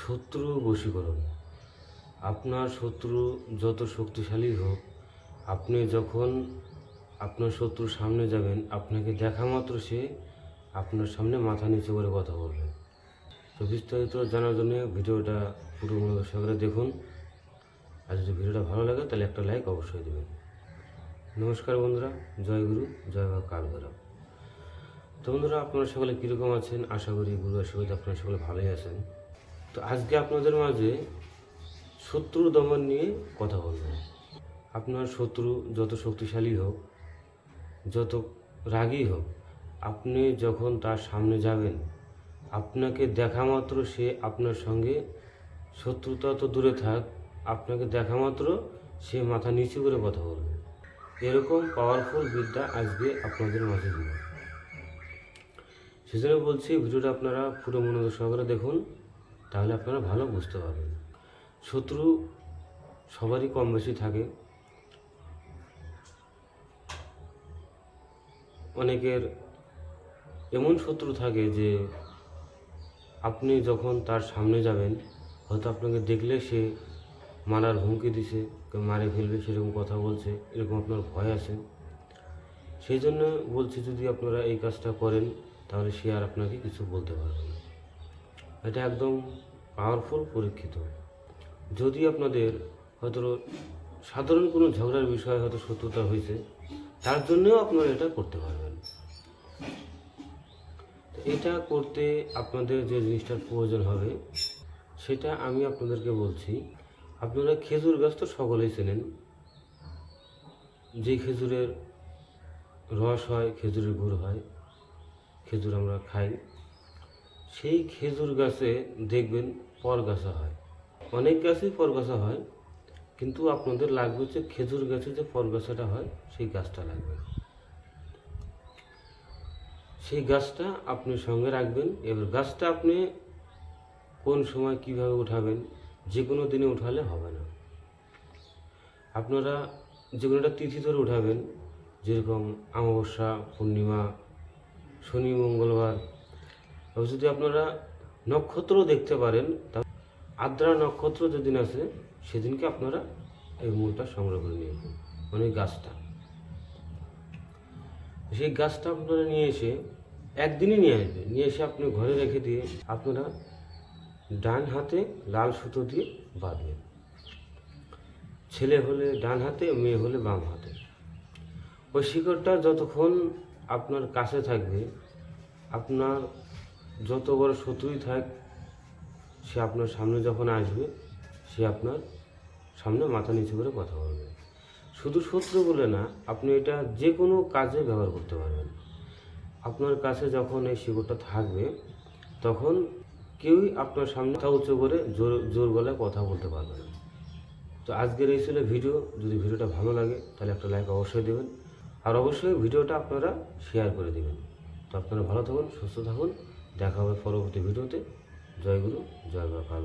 শত্রু বশীকরণ। আপনার শত্রু যত শক্তিশালী হোক, আপনি যখন আপনার শত্রুর সামনে যাবেন, আপনাকে দেখা মাত্র সে আপনার সামনে মাথা নিচু করে কথা বলবে। তো বিস্তারিত জানার জন্য ভিডিওটা পুরো মনোযোগ দেখুন। আর যদি ভিডিওটা ভালো লাগে, তাহলে একটা লাইক অবশ্যই দেবেন। নমস্কার বন্ধুরা, জয় গুরু, জয় বা কাল ভৈরব তো বন্ধুরা, আপনারা সকলে কীরকম আছেন? আশা করি গুরু আশীর্বাদ আপনারা সকলে ভালোই আছেন। তো আজকে আপনাদের মাঝে শত্রু দমন নিয়ে কথা বলব। আপনার শত্রু যত শক্তিশালী হোক, যত রাগী হোক, আপনি যখন তার সামনে যাবেন, আপনাকে দেখা মাত্র সে আপনার সঙ্গে শত্রুতা তো দূরে থাক, আপনাকে দেখা মাত্র সে মাথা নিচু করে কথা বলবে। এরকম পাওয়ারফুল বিদ্যা আজকে আপনাদের মাঝে দিব সেজন্য বলছি, ভিডিওটা আপনারা পুরো মনোযোগ সহকারে দেখুন। তাহলে আপনারা ভালো বুঝতে পারবেন। শত্রু সবারই কম বেশি থাকে। অনেকের এমন শত্রু থাকে যে আপনি যখন তার সামনে যাবেন, হয়তো আপনাকে দেখলে সে মারার হুমকি দিছে মারে ফেলবে, সেরকম কথা বলছে, এরকম আপনার ভয় আছে। সেই জন্য বলছি, যদি আপনারা এই কাজটা করেন, তাহলে সে আর আপনাকে কিছু বলতে পারবে না। এটা একদম পাওয়ারফুল পরীক্ষিত। যদি আপনাদের হয়তো সাধারণ কোনো ঝগড়ার বিষয়ে হয়তো শত্রুতা হয়েছে, তার জন্যও আপনারা এটা করতে পারবেন। এটা করতে আপনাদের যে জিনিসটার প্রয়োজন হবে, সেটা আমি আপনাদেরকে বলছি, আপনারা খেজুর গাছ তো সকলেই চেনেন। যে খেজুরের রস হয়, খেজুরের গুড় হয়, খেজুর আমরা খাই। সেই খেজুর গাছে দেখবেন পরগাছা হয়। অনেক গাছেই পরগাছা হয়, কিন্তু আপনাদের লাগবে যে খেজুর গাছে যে পরগাছাটা হয়, সেই গাছটা লাগবে সেই গাছটা আপনি সঙ্গে রাখবেন। এবার গাছটা আপনি কোন সময় কীভাবে উঠাবেন যে কোনো দিনে উঠালে হবে না। আপনারা যে কোনো একটা তিথি ধরে উঠাবেন, যেরকম অমাবস্যা, পূর্ণিমা, শনি, মঙ্গলবার এবার যদি আপনারা নক্ষত্র দেখতে পারেন, তা আদ্রা নক্ষত্র যেদিন আছে, সেদিনকে আপনারা এই মূলটা সংগ্রহ করে নিয়ে আসবেন মানে গাছটা। সেই গাছটা আপনারা নিয়ে এসে একদিনই নিয়ে আসবেন নিয়ে এসে আপনি ঘরে রেখে দিয়ে আপনারা ডান হাতে লাল সুতো দিয়ে বাঁধবেন। ছেলে হলে ডান হাতে, মেয়ে হলে বাম হাতে। ওই শিকড়টা যতক্ষণ আপনার কাছে থাকবে, আপনার যত বড় শত্রুই থাক, সে আপনার সামনে যখন আসবে, সে আপনার সামনে মাথা নিচু করে কথা বলবে। শুধু শত্রু বলে না, আপনি এটা যে কোনো কাজে ব্যবহার করতে পারবেন। আপনার কাছে যখন এই শিকড়টা থাকবে, তখন কেউই আপনার সামনে কথা উঁচু করে জোর জোর গলায় কথা বলতে পারবে না। তো আজকের এই ছিল ভিডিও। যদি ভিডিওটা ভালো লাগে, তাহলে একটা লাইক অবশ্যই দেবেন। আর অবশ্যই ভিডিওটা আপনারা শেয়ার করে দেবেন। তো আপনারা ভালো থাকুন, সুস্থ থাকুন। দেখা হবে পরবর্তী ভিডিওতে। জয় গুরু জয় বা কাল।